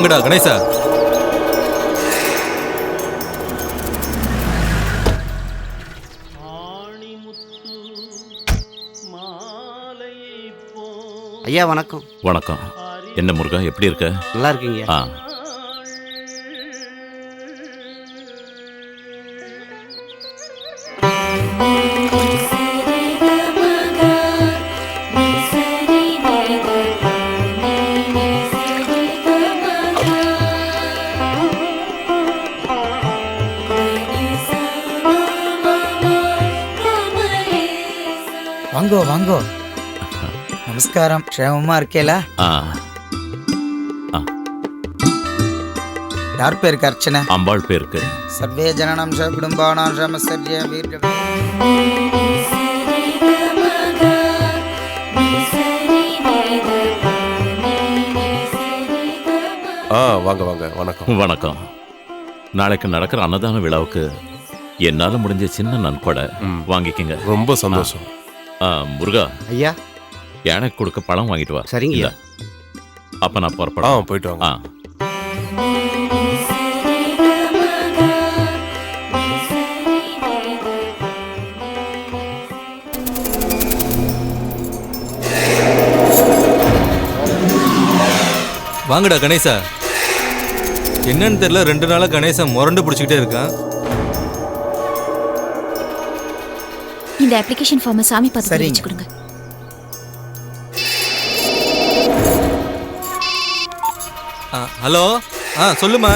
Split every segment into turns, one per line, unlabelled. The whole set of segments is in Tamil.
வாங்கடா கணேசா.
ஐயா வணக்கம்.
வணக்கம். என்ன முருகா எப்படி இருக்க?
நல்லா இருக்கீங்க
ஆ.
நமஸ்காரம். க்ஷேமமா இருக்கேலா?
ஆ.
யார் பேருக்கு அர்ச்சனை?
அம்பாள் பேருக்கு
சர்வே ஜனனம் ச குடும்பானாம் சமசர்ய வீர
ஆ வாங்க வாங்க. வணக்கம்.
வணக்கம். நாளைக்கு நடக்கிற அன்னதான விழாவுக்கு என்னால முடிஞ்ச சின்ன நன்கொடை வாங்கிக்கங்க.
ரொம்ப சந்தோஷம்.
ஆ, முருகா.
ஐயா.
எனக்கு கொடுக்க பழம் வாங்கிட்டு வா.
சரிங்கய்யா.
இந்தா. அப்ப நான்
ஆ
புறப்படலாம்
போயிட்டு வாங்க.
ஆ.
வாங்கடா கணேசா. என்னன்னு தெரியல ரெண்டு நாளா கணேசன் முரண்டு பிடிச்சிக்கிட்டே இருக்கான்.
இந்த அப்ளிகேஷன் ஃபார்மை சாமி பார்த்து
சரிங்க.
வச்சு கொடுங்க.
ஹலோ? ஆ சொல்லுமா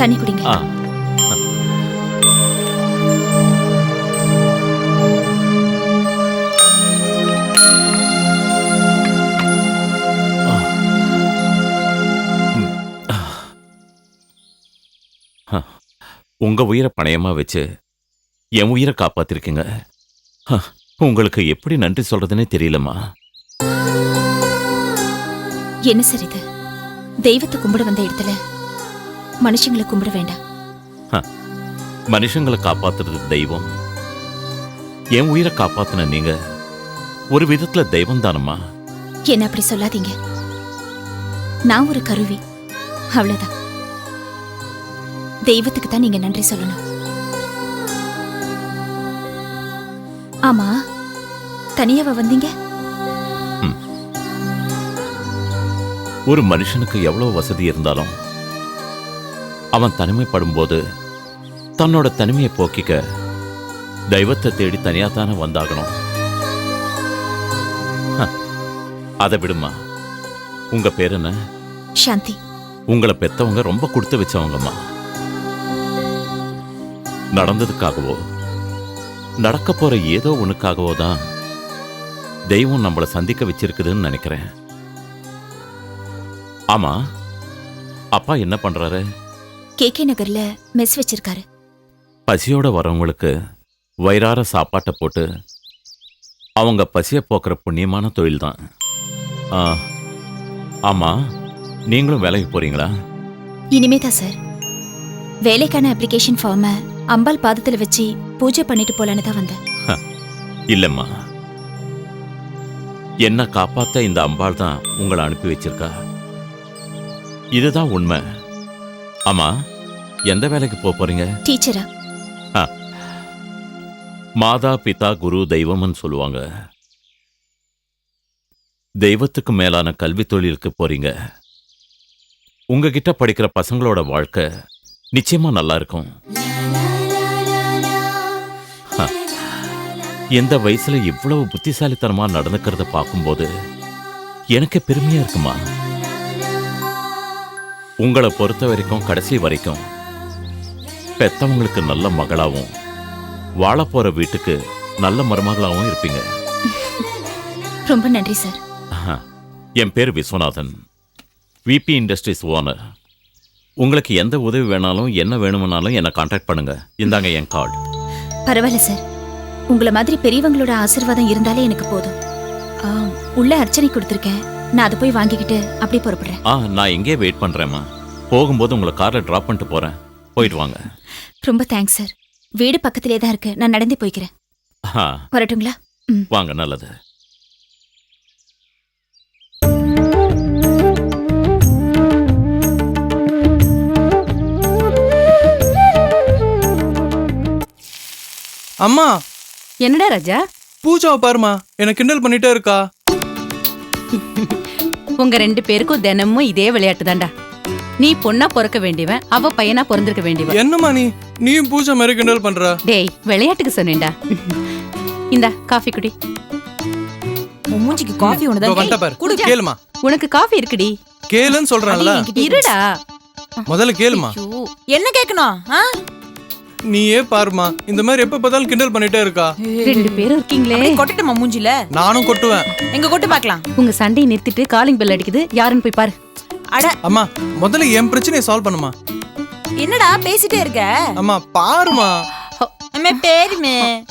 தண்ணி குடிங்க.
உங்க உயிரை பணையமா வச்சு என் உயிரை காப்பாத்திருக்கீங்க. உங்களுக்கு எப்படி நன்றி சொல்றதுன்னு தெரியலம்மா.
என்ன சார் இது? தெய்வத்தை கும்பிட வந்த இடத்துல மனுஷங்களை கும்பிட வேண்டாம்.
மனுஷங்களை காப்பாத்துறது தெய்வம். என் உயிரை காப்பாத்தின நீங்க ஒரு விதத்துல தெய்வம் தானம்மா?
என்ன அப்படி சொல்லாதீங்க. நான் ஒரு கருவி. அவ்வளவுதான். தெய்வத்துக்கு தான் நீங்க நன்றி சொல்லணும். ஆமா தனியாவா வந்தீங்க?
ஒரு மனுஷனுக்கு எவ்வளவு வசதி இருந்தாலும் அவன் தனிமைப்படும் போது தன்னோட தனிமையை போக்கிக்க தெய்வத்தை தேடி தனியா தானே வந்தாகணும். அதை விடுமா. உங்க பேர் என்ன?
சாந்தி.
உங்களை பெத்தவங்க ரொம்ப கொடுத்து வச்சவங்கம்மா. நடந்ததுக்காகவோ நடக்க போற ஏதோ ஒண்ணுக்காகவோ தான் தெய்வம் நம்மளை சந்திக்க வச்சிருக்குதுன்னு நினைக்கிறேன். ஆமா அப்பா என்ன பண்றாரு?
கே கே நகர்ல மெஸ் வச்சிருக்காரு.
பசியோட வரவங்களுக்கு வயிறார சாப்பாட்டை போட்டு அவங்க பசியை போக்குற புண்ணியமான தொழில் தான் ஆமா நீங்களும் வேலைக்கு போறீங்களா?
இனிமே தான் சார். வேலைக்கான அப்ளிகேஷன் ஃபார்மை அம்பாள் பாதத்துல வச்சு பூஜை பண்ணிட்டு போலான்னு தான் வந்தேன்.
இல்லம்மா. என்ன காப்பாத்த இந்த அம்பாள் தான் உங்களை அனுப்பி வச்சிருக்கா. இதுதான் உண்மை. ஆமா எந்த வேலைக்கு போக போறீங்க?
டீச்சரா.
மாதா பிதா குரு தெய்வம்னு சொல்லுவாங்க. தெய்வத்துக்கு மேலான கல்வி தொழிலுக்கு போறீங்க. உங்ககிட்ட படிக்கிற பசங்களோட வாழ்க்கை நிச்சயமா நல்லா இருக்கும். எந்த வயசுல இவ்வளவு புத்திசாலித்தனமா நடந்துக்கிறத பார்க்கும்போது எனக்கு பெருமையா இருக்குமா? உங்களை பொறுத்த வரைக்கும் கடைசி வரைக்கும் பெத்தவங்களுக்கு நல்ல மகளாவும் வாழப் போற வீட்டுக்கு நல்ல மருமகளாவும் இருப்பீங்க.
ரொம்ப நன்றி சார்.
என் பேர் விஸ்வநாதன். விபி இண்டஸ்ட்ரீஸ் ஓனர் உங்களுக்கு எந்த உதவி வேணாலும் என்ன வேணும்னாலும் என்னை காண்டாக்ட் பண்ணுங்க. இந்தாங்க என் கார்டு
பரவாயில்ல சார். உங்களை மாதிரி பெரியவங்களோட ஆசீர்வாதம் இருந்தாலே எனக்கு போதும். உள்ள அர்ச்சனை கொடுத்துருக்கேன். நான் அதை போய் வாங்கிக்கிட்டு அப்படியே புறப்படுறேன்.
ஆ நான் எங்கேயே வெயிட் பண்றேம்மா. போகும்போது உங்களை காரில் ட்ராப் பண்ணிட்டு போறேன். போயிட்டு வாங்க.
ரொம்ப தேங்க்ஸ் சார் வீடு பக்கத்திலே தான் இருக்கு. நான் நடந்தே போய்க்கிறேன்.
ஆ,
வரட்டுங்களா? ம்.
வாங்க நல்லது.
அம்மா!
என்னடா ராஜா?
பூஜாவை பாருமா என்ன கிண்டல் பண்ணிட்டே இருக்கா.
உங்க ரெண்டு பேருக்கும் தினமும் இதே விளையாட்டு தான்டா. நீ பொண்ணா பிறக்க வேண்டியவன் அவ பையனா பிறந்திருக்க வேண்டியவன்.
என்னம்மா நீ? நீயும் பூஜா மாதிரி கிண்டல் பண்ற?
டேய் விளையாட்டுக்கு சொன்னேன்டா. இந்தா காஃபி குடி.
உன் மூஞ்சிக்கு காஃபி ஒண்ணுதான்
பாரு.
குடிக்க.
கேளுமா.
உனக்கு காஃபி இருக்குடி.
கேளுன்னு சொல்றேன்ல.
இருடா.
முதல்ல கேளுமா.
என்ன கேக்கணும் ஆ?
நீயே பாருமா இந்த மாதிரி எப்ப பார்த்தாலும் கிண்டல் பண்ணிட்டே இருக்கா?
ரெண்டு பேரும் இருக்கீங்களே.
கொட்டட்டுமா மூஞ்சில?
நானும் கொட்டுவேன்.
எங்க கொட்டு பார்க்கலாம்.
உங்க சண்டையை நிறுத்திட்டு காலிங் பெல் அடிக்குது. யாருன்னு போய் பாரு.
அட.
அம்மா முதல்ல என் பிரச்சனையை சால்வ் பண்ணுமா?
என்னடா பேசிட்டே இருக்க?
அம்மா பாருமா
அம்மே பேருமே.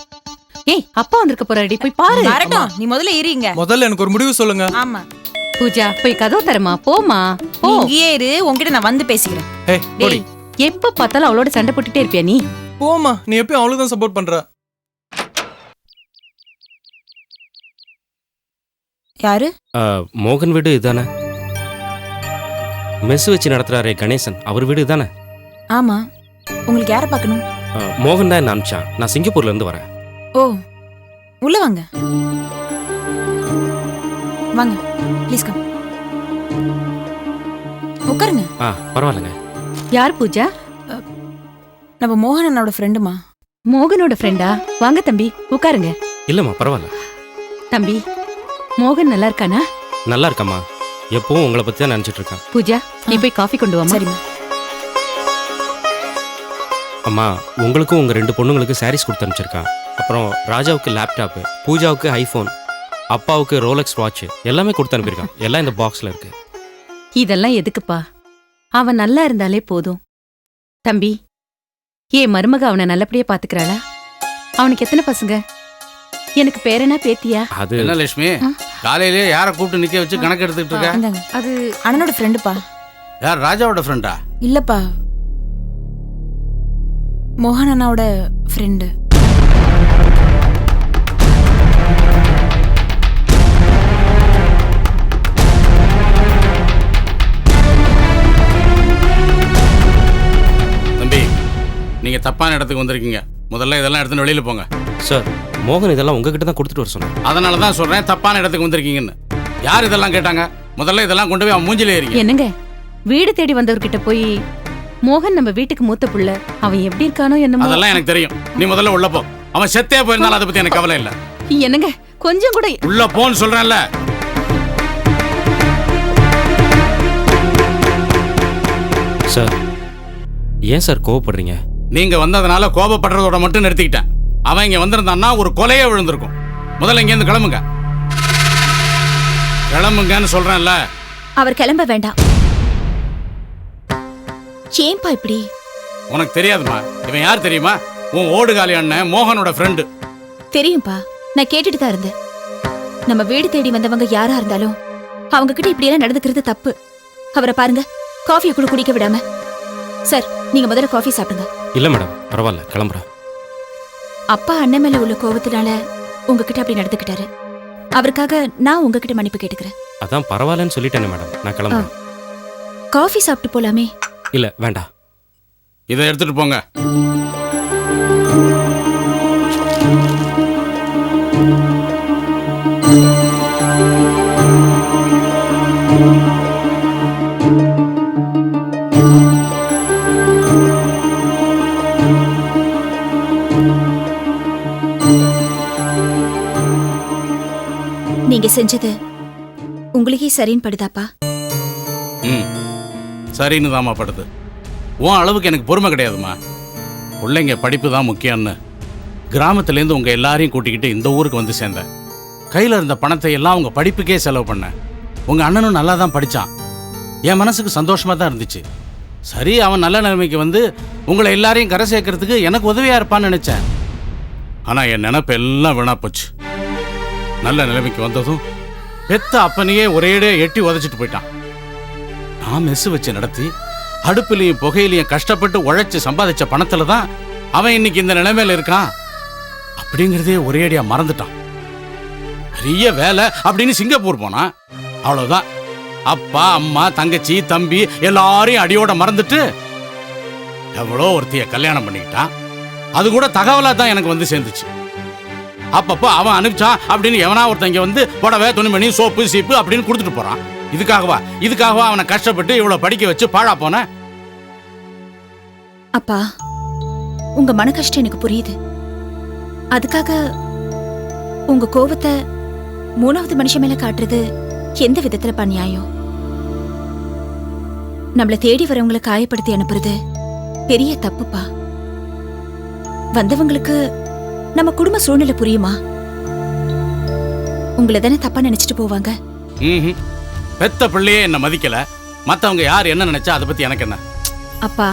ஏய் அப்பா வந்திருக்க போறாடி போய் பாரு.
வரட்டும். நீ முதல்ல இருங்க
முதல்ல எனக்கு ஒரு முடிவு சொல்லுங்க.
ஆமா.
பூஜா போய் கதவு தரமா போமா போ.
இங்கேயே இரு. உன்கிட்ட நான் வந்து பேசிக்கிறேன்.
ஏய்
எப்ப பார்த்தாலும் அவளோட சண்டை போட்டுட்டே இருப்பியா நீ?
போமா நீ எப்பயும் அவ்வளவுதான் சப்போர்ட் பண்ற.
யாரு?
மோகன் வீடு இதானே? மெஸ் வச்சு நடத்துறாரே கணேசன் அவர் வீடு இதானே?
ஆமா. உங்களுக்கு யார பார்க்கணும்?
மோகன் தான் என்ன அனுப்பிச்சான்? நான் சிங்கப்பூர்ல இருந்து வரேன்.
ஓ உள்ள வாங்க. வாங்க ப்ளீஸ் கம் உட்காருங்க.
ஆ பரவாயில்லைங்க.
யார் பூஜா?
நம்ம மோகன் அண்ணாவோட ஃப்ரெண்டுமா
மோகனோட ஃப்ரெண்டா வாங்க தம்பி உட்காருங்க.
இல்லைம்மா பரவாயில்ல.
தம்பி மோகன் நல்லா இருக்கானா?
நல்லா இருக்கம்மா. எப்பவும் உங்களை பற்றி தான் நினச்சிட்டு இருக்கேன்.
பூஜா நீ போய் காஃபி கொண்டு வாமா
சரிம்மா.
அம்மா உங்களுக்கும் உங்கள் ரெண்டு பொண்ணுங்களுக்கு சாரீஸ் கொடுத்து அனுப்பிச்சிருக்கான். அப்புறம் ராஜாவுக்கு லேப்டாப்பு பூஜாவுக்கு ஐஃபோன் அப்பாவுக்கு ரோலெக்ஸ் வாட்ச் எல்லாமே கொடுத்து அனுப்பியிருக்கான். எல்லாம் இந்த பாக்ஸில் இருக்கு.
இதெல்லாம் எதுக்குப்பா? அவன் நல்லா இருந்தாலே போதும். தம்பி ஏன் மருமக அவனை நல்லபடியா பாத்துக்கிறாளா? அவனுக்கு எத்தனை பசங்க? எனக்கு பேரனா பேத்தியா?
அது
என்ன லட்சுமி? காலையிலேயே யாரை கூப்பிட்டு நிக்க வச்சு கணக்கு எடுத்துக்கிட்டு இருக்க?
இந்தாங்க
அது
அண்ணனோட ஃப்ரெண்டுப்பா
யார் ராஜாவோட ஃப்ரெண்டா
இல்லப்பா. மோகன் அண்ணாவோட ஃப்ரெண்டு
தப்பான இடத்துக்கு வந்திருக்கீங்க. முதல்ல இதெல்லாம் எடுத்துன்னு வெளியில போங்க.
சார் மோகன் இதெல்லாம் உங்ககிட்ட தான் கொடுத்துட்டு வர சொன்னேன்
அதனால தான் சொல்றேன் தப்பான இடத்துக்கு வந்திருக்கீங்கன்னு. யார் இதெல்லாம் கேட்டாங்க? முதல்ல இதெல்லாம் கொண்டு போய் அவன் மூஞ்சில ஏறிங்க.
என்னங்க? வீடு தேடி வந்தவர்கிட்ட போய் மோகன் நம்ம வீட்டுக்கு மூத்த புள்ள அவன் எப்படி இருக்கானோ என்னமோ?
அதெல்லாம் எனக்கு தெரியும். நீ முதல்ல உள்ள போ. அவன் செத்தே போயிருந்தாலும் அதை பத்தி எனக்கு கவலை இல்ல.
என்னங்க? கொஞ்சம் கூட
உள்ள போன்னு சொல்றேன்ல.
சார் ஏன் சார் கோவப்படுறீங்க?
நீங்க வந்ததுனால கோபப்படுறதோட மட்டும் நிறுத்திக்கிட்டேன். அவன் இங்க வந்திருந்தான்னா ஒரு கொலையே விழுந்திருக்கும். முதல்ல இங்க இருந்து கிளம்புங்க. கிளம்புங்கன்னு சொல்றேன்ல.
அவர் கிளம்ப வேண்டாம். ஏன்பா இப்படி?
உனக்கு தெரியாதுமா? இவன் யார் தெரியுமா? உன் ஓடுகாலி அண்ணன் மோகனோட ஃப்ரெண்டு
தெரியும்பா. நான் கேட்டுட்டு தான் இருந்தேன். நம்ம வீடு தேடி வந்தவங்க யாரா இருந்தாலும் அவங்க கிட்ட இப்படி எல்லாம் நடந்துக்கிறது தப்பு. அவரை பாருங்க. காஃபியை கூட குடிக்க விடாம. சார் நீங்க முதல்ல காஃபி சாப்பிடுங்க.
இல்லை மேடம் பரவாயில்ல கிளம்புறேன்.
அப்பா அண்ணன் மேல உள்ள கோபத்தினால உங்ககிட்ட அப்படி நடந்துக்கிட்டாரு. அவருக்காக நான் உங்ககிட்ட மன்னிப்பு கேட்டுக்கிறேன்.
அதான் பரவாயில்லன்னு சொல்லிட்டேனே மேடம் நான் கிளம்புறேன்.
காஃபி சாப்பிட்டு போலாமே.
இல்லை வேண்டாம்
இதை எடுத்துட்டு போங்க.
செஞ்சது? உங்களுக்கே சரின்னு படுதாப்பா
ம். சரின்னு தாம்மா படுது உன் அளவுக்கு எனக்கு பொறுமை கிடையாதும்மா. பிள்ளைங்க படிப்பு தான் முக்கியம்னு. கிராமத்துலேருந்து உங்கள் எல்லாரையும் கூட்டிக்கிட்டு இந்த ஊருக்கு வந்து சேர்ந்தேன். கையில் இருந்த பணத்தை எல்லாம் உங்கள் படிப்புக்கே செலவு பண்ணேன். உங்கள் அண்ணனும் நல்லா தான் படித்தான் என் மனசுக்கு சந்தோஷமாக தான் இருந்துச்சு. சரி அவன் நல்ல நிலைமைக்கு வந்து உங்களை எல்லாரையும் கரை சேர்க்கறதுக்கு எனக்கு உதவியாக இருப்பான்னு நினச்சேன். ஆனால் என் நினப்பு எல்லாம் வீணாக போச்சு. நல்ல நிலைமைக்கு வந்ததும் பெத்த அப்பனையே ஒரேடே எட்டி உதச்சிட்டு போயிட்டான். நான் மெஸ் வச்சு நடத்தி அடுப்புலையும் புகையிலையும் கஷ்டப்பட்டு உழைச்சி சம்பாதிச்ச பணத்துல தான் அவன் இன்னைக்கு இந்த நிலைமையில இருக்கான். அப்படிங்கிறதே ஒரேடியா மறந்துட்டான். பெரிய வேலை அப்படின்னு சிங்கப்பூர் போனான். அவ்வளவுதான். அப்பா அம்மா தங்கச்சி தம்பி எல்லாரையும் அடியோட மறந்துட்டு எவ்வளோ ஒருத்தைய கல்யாணம் பண்ணிக்கிட்டான். அது கூட தகவலா தான் எனக்கு வந்து சேர்ந்துச்சு. அப்பப்போ அவன் அனுப்பிச்சான் அப்படின்னு எவனா ஒருத்தங்க வந்து புடவை துணிமணி சோப்பு சீப்பு அப்படின்னு கொடுத்துட்டு போறான். இதுக்காகவா? இதுக்காகவா அவனை கஷ்டப்பட்டு இவ்வளவு படிக்க வச்சு பாழா போன?
அப்பா உங்க மன கஷ்டம் எனக்கு புரியுது. அதுக்காக உங்க கோபத்தை மூணாவது மனுஷன் மேல காட்டுறது எந்த விதத்துல நியாயம்? நம்மளை தேடி வரவங்களை காயப்படுத்தி அனுப்புறது பெரிய தப்புப்பா. வந்தவங்களுக்கு நம்ம குடும்ப சூழ்நிலை புரியுமா? உங்களை தானே தப்பா நினைச்சிட்டு போவாங்க.
பெத்த பிள்ளையே என்ன மதிக்கல. மத்தவங்க யார் என்ன நினைச்சா அதை பத்தி எனக்கு என்ன?
அப்பா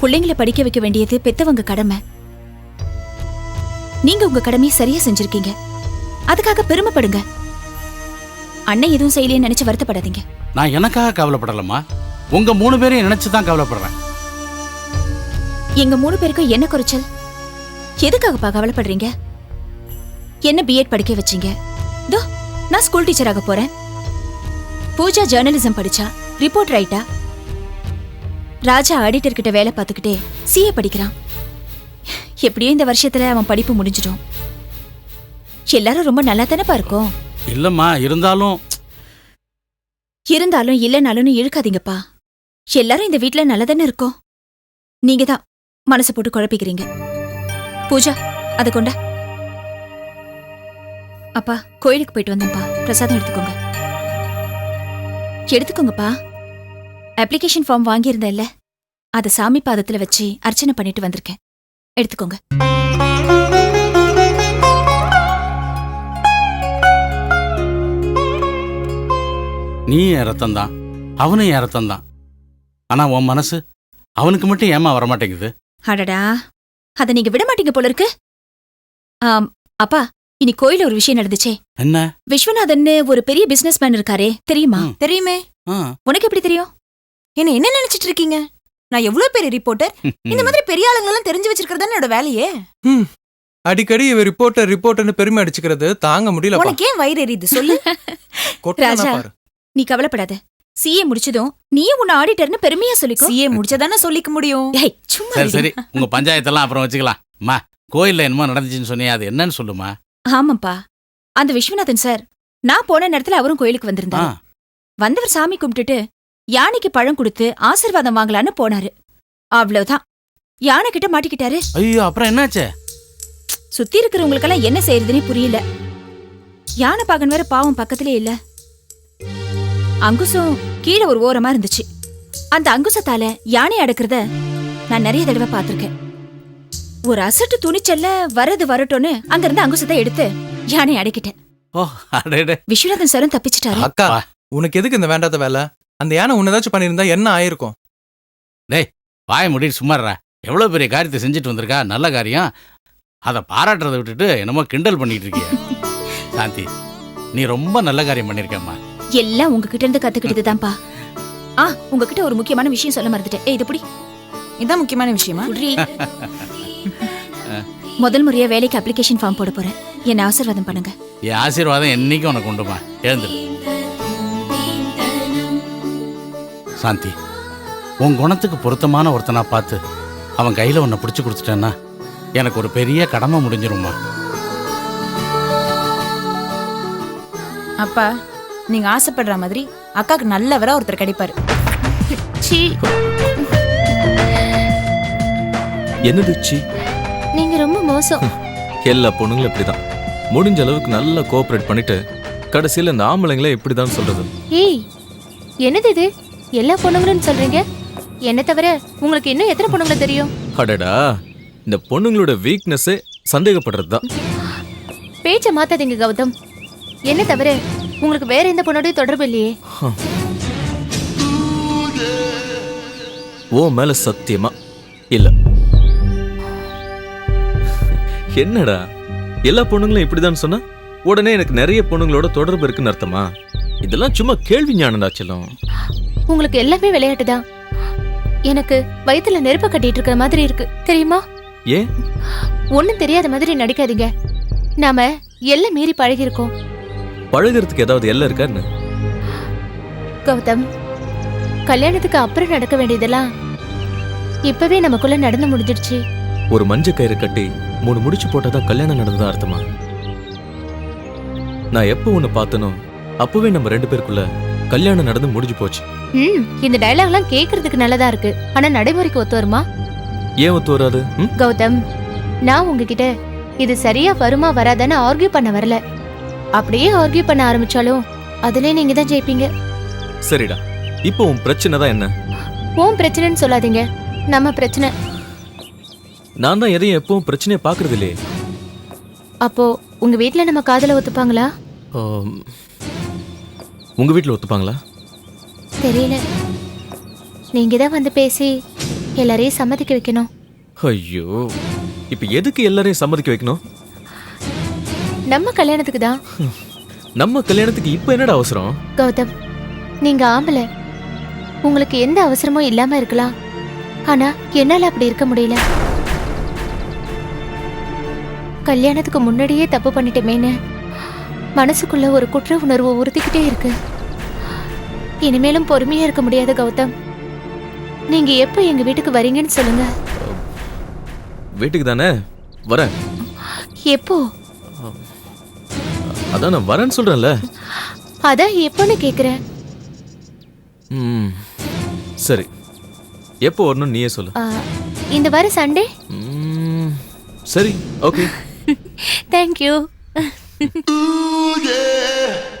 பிள்ளைங்களை படிக்க வைக்க வேண்டியது பெத்தவங்க கடமை. நீங்க உங்க கடமையை சரியா செஞ்சிருக்கீங்க. அதுக்காக பெருமைப்படுங்க. அண்ணன் எதுவும் செய்யலையே நினைச்சு வருத்தப்படாதீங்க.
நான் எனக்காக கவலைப்படலம்மா. உங்க மூணு பேரையும் நினைச்சு தான் கவலைப்படுறேன்.
எங்க மூணு பேருக்கும் என்ன குறைச்சல்? எதுக்காகப்பா கவலைப்படுறீங்க? என்ன பிஎட் படிக்க வச்சீங்க? தோ நான் ஸ்கூல் டீச்சராக போறேன். பூஜா ஜேர்னலிசம் படிச்சா ரிப்போர்ட் ரைட்டா ராஜா ஆடிட்டர் கிட்ட வேலை பார்த்துக்கிட்டே சிஏ படிக்கிறான். எப்படியோ இந்த வருஷத்துல அவன் படிப்பு முடிஞ்சிடும். எல்லாரும் ரொம்ப நல்லா தானேப்பா இருக்கும்?
இல்லம்மா இருந்தாலும்
இருந்தாலும் இல்லைனாலும் இழுக்காதீங்கப்பா. எல்லாரும் இந்த வீட்ல நல்லா தானே இருக்கோம்? நீங்க தான் மனசு போட்டு குழப்பிக்கிறீங்க. பூஜா அதை கொண்டா. அப்பா கோயிலுக்கு போயிட்டு வந்தேன்ப்பா. பிரசாதம் எடுத்துக்கோங்க. எடுத்துக்கோங்கப்பா. அப்ளிகேஷன் ஃபார்ம் வாங்கியிருந்தேன்ல. அதை சாமி பாதத்துல வச்சு அர்ச்சனை பண்ணிட்டு வந்திருக்கேன். எடுத்துக்கோங்க.
நீ என் ரத்தம் தான். அவனும் என் ரத்தம் தான். ஆனா உன் மனசு அவனுக்கு மட்டும் ஏமா வரமாட்டேங்குது?
அடடா. அத நீங்க விட மாட்டீங்க போல இருக்கு. ஆம், அப்பா இனி கோயில ஒரு விஷயம் நடந்துச்சே.
என்ன?
விஸ்வநாதன்னு ஒரு பெரிய பிசினஸ் மேன் இருக்காரே தெரியுமா?
ம்.
தெரியுமே.
ஆ.
உனக்கு எப்படி தெரியும்?
என்ன என்ன நினைச்சிட்டு இருக்கீங்க? நான் எவ்வளவு பெரிய ரிப்போர்ட்டர் இந்த மாதிரி பெரிய ஆளுங்களெல்லாம் தெரிஞ்சு வச்சிருக்கிறது என்னோட வேலையே?
ம். அடிக்கடி இவ ரிப்போர்ட்டர் ரிப்போர்ட்டர்னு பெருமை அடிச்சுக்கிறது தாங்க முடியலப்பா
உனக்கு ஏன் வயிறு எரியுது? சொல்லு.
கொட்டானா
ராஜா.
பாரு.
நீ கவலைப்படாத. சிஏ முடிச்சதும் நீயும் உன்னை ஆடிட்டர்னு பெருமையா சொல்லிக்கோ.
சிஏ முடிச்சதானே சொல்லிக்க முடியும்?
ஏய், சும்மா
சரி. சரி. உங்க பஞ்சாயத்தெல்லாம் அப்புறம் வச்சுக்கலாம். அம்மா கோயில்ல என்னமோ நடந்துச்சுன்னு சொன்னியே அது என்னன்னு சொல்லுமா?
ஆமாப்பா அந்த விஸ்வநாதன் சார் நான் போன நேரத்துல அவரும் கோயிலுக்கு வந்திருந்தாரு. வந்தவர் சாமி கும்பிட்டுட்டு யானைக்கு பழம் கொடுத்து ஆசீர்வாதம் வாங்கலான்னு போனாரு. அவ்வளவுதான். யானை கிட்ட மாட்டிக்கிட்டாரு.
ஐயோ அப்புறம் என்னாச்சு?
சுத்தி இருக்கிறவங்களுக்கெல்லாம் என்ன செய்யறதுனே புரியல. யானை பாகன் வேற பாவம் பக்கத்திலே இல்ல. அங்குசம் கீழே ஒரு ஓரமா இருந்துச்சு. அந்த அங்குசத்தால யானை அடக்குறத நான் நிறைய தடவை பார்த்திருக்கேன். ஒரு அசட்டு துணிச்சல்ல வரது வரட்டும்னு அங்கிருந்து அங்குசத்தை எடுத்து யானை அடக்கிட்டேன்.
ஓ அடேடே.
விஸ்வநாதன் சாரும் தப்பிச்சிட்டாரு.
அக்கா. உனக்கு எதுக்கு இந்த வேண்டாத வேலை? அந்த யானை உன்னை ஏதாச்சும் பண்ணியிருந்தா என்ன ஆயிருக்கும்?
வாய முடிட்டு சும்மாடுறா எவ்வளோ பெரிய காரியத்தை செஞ்சுட்டு வந்திருக்கா? நல்ல காரியம். அதை பாராட்டுறதை விட்டுட்டு என்னமோ கிண்டல் பண்ணிட்டு இருக்கிய. சாந்தி நீ ரொம்ப நல்ல காரியம் பண்ணியிருக்கேம்மா.
எல்லாம் உங்ககிட்ட இருந்து கத்துக்கிட்டதுதான்ப்பா. ஆ உங்ககிட்ட ஒரு முக்கியமான விஷயம் சொல்ல மறந்துட்டேன். ஏய் இது புடி.
இதான் முக்கியமான விஷயமா?
புடி முதல் முறையா வேலைக்கு அப்ளிகேஷன் ஃபார்ம் போட போறேன். என்ன ஆசீர்வாதம் பண்ணுங்க.
என் ஆசீர்வாதம் என்னைக்கும் உனக்கு உண்டுமா? எழுந்துரு. சாந்தி உன் குணத்துக்கு பொருத்தமான ஒருத்தனா பார்த்து அவன் கையில் உன்னை பிடிச்சி கொடுத்துட்டேன்னா எனக்கு ஒரு பெரிய கடமை முடிஞ்சிரும்மா.
அப்பா நீங்க ஆசைப்படுற மாதிரி அக்காக்கு நல்லவரா ஒருத்தர் கிடைப்பாரு.
சீ
என்னது சி
நீங்க ரொம்ப மோசம்.
எல்லா பொண்ணுங்களும் இப்படிதான். முடிஞ்ச அளவுக்கு நல்லா கோஆப்ரேட் பண்ணிட்டு கடைசியில் இந்த ஆம்பளைங்களே இப்படிதான் சொல்றது.
ஏய் என்னது இது? எல்லா பொண்ணுங்களும் சொல்றீங்க? என்ன தவிர உங்களுக்கு இன்னும் எத்தனை பொண்ணுங்களை தெரியும்?
அடடா இந்த பொண்ணுங்களோட வீக்னஸே சந்தேகப்படுறது தான்
பேச்ச மாத்தாதீங்க கௌதம். என்ன தவிர உங்களுக்கு வேற எந்த பொண்ணோடய தொடர்பு இல்லையே.
ஓ மேல சத்தியமா? இல்ல. என்னடா? எல்லா பொண்ணுங்களும் இப்படிதான் சொன்னா? உடனே எனக்கு நிறைய பொண்ணுங்களோட தொடர்பு இருக்குன்னு அர்த்தமா? இதெல்லாம் சும்மா கேள்வி ஞானடா செல்லம்.
உங்களுக்கு எல்லாமே விளையாட்டு தான். எனக்கு வயித்துல நெருப்ப கட்டிட்டு இருக்கிற மாதிரி இருக்கு. தெரியுமா?
ஏன்?
ஒண்ணும் தெரியாத மாதிரி நடிக்காதீங்க. நாம எல்லாம் மீறி பழகி இருக்கோம்
பழகுறதுக்கு ஏதாவது எல்லாம் இருக்கான்னு
கௌதம் கல்யாணத்துக்கு அப்புறம் நடக்க வேண்டியதெல்லாம் இப்பவே நமக்குள்ள நடந்து முடிஞ்சிடுச்சு.
ஒரு மஞ்ச கயிறு கட்டி மூணு முடிச்சு போட்டாதான் கல்யாணம் நடந்ததா அர்த்தமா? நான் எப்போ உன்னை பார்த்தனோ அப்பவே நம்ம ரெண்டு பேருக்குள்ள கல்யாணம் நடந்து முடிஞ்சு போச்சு.
ம் இந்த டயலாக்லாம் கேக்குறதுக்கு நல்லதா இருக்கு. ஆனா நடைமுறைக்கு ஒத்து வருமா?
ஏன் ஒத்து வராது? ம்?
கௌதம் நான் உங்ககிட்ட இது சரியா வருமா வராதான்னு ஆர்கியூ பண்ண வரல. அப்படியே ஆர்கியூ பண்ண ஆரம்பிச்சாலும் அதுலயே நீங்க தான் ஜெயிப்பீங்க.
சரிடா. இப்போ உன் பிரச்சனை தான் என்ன?
உன் பிரச்சனைன்னு சொல்லாதீங்க. நம்ம பிரச்சனை.
நான் தான் எதையும் எப்பவும் பிரச்சனையை பார்க்கறது இல்லையே
அப்போ உங்க வீட்ல நம்ம காதல ஒத்துப்பாங்களா?
ஆம். உங்க வீட்டில் ஒத்துப்பாங்களா?
தெரியல. நீங்க தான் வந்து பேசி எல்லாரையும் சம்மதிக்க வைக்கணும்.
ஐயோ இப்போ எதுக்கு எல்லாரையும் சம்மதிக்க வைக்கணும்?
நம்ம கல்யாணத்துக்கு தான்.
நம்ம கல்யாணத்துக்கு இப்போ என்னடா அவசரம்?
கௌதம் நீங்க ஆம்பளை. உங்களுக்கு எந்த அவசரமும் இல்லாம இருக்கலாம். ஆனா என்னால அப்படி இருக்க முடியல. கல்யாணத்துக்கு முன்னாடியே தப்பு பண்ணிட்டேமேன்னு மனசுக்குள்ள ஒரு குற்ற உணர்வு உறுத்திக்கிட்டே இருக்கு. இனிமேலும் பொறுமையா இருக்க முடியாது கௌதம். நீங்க எப்ப எங்க வீட்டுக்கு வரீங்கன்னு சொல்லுங்க.
வீட்டுக்கு தானே? வரேன்.
எப்போ?
அதான் நான் வரேன்னு சொல்றேன்ல.
அதான் எப்போன்னு கேக்குறேன்.
ம் சரி. எப்போ வரணும் நீயே சொல்லு.
ஆ, இந்த வாரம் சண்டே?
ம், சரி ஓகே.
தேங்க்யூ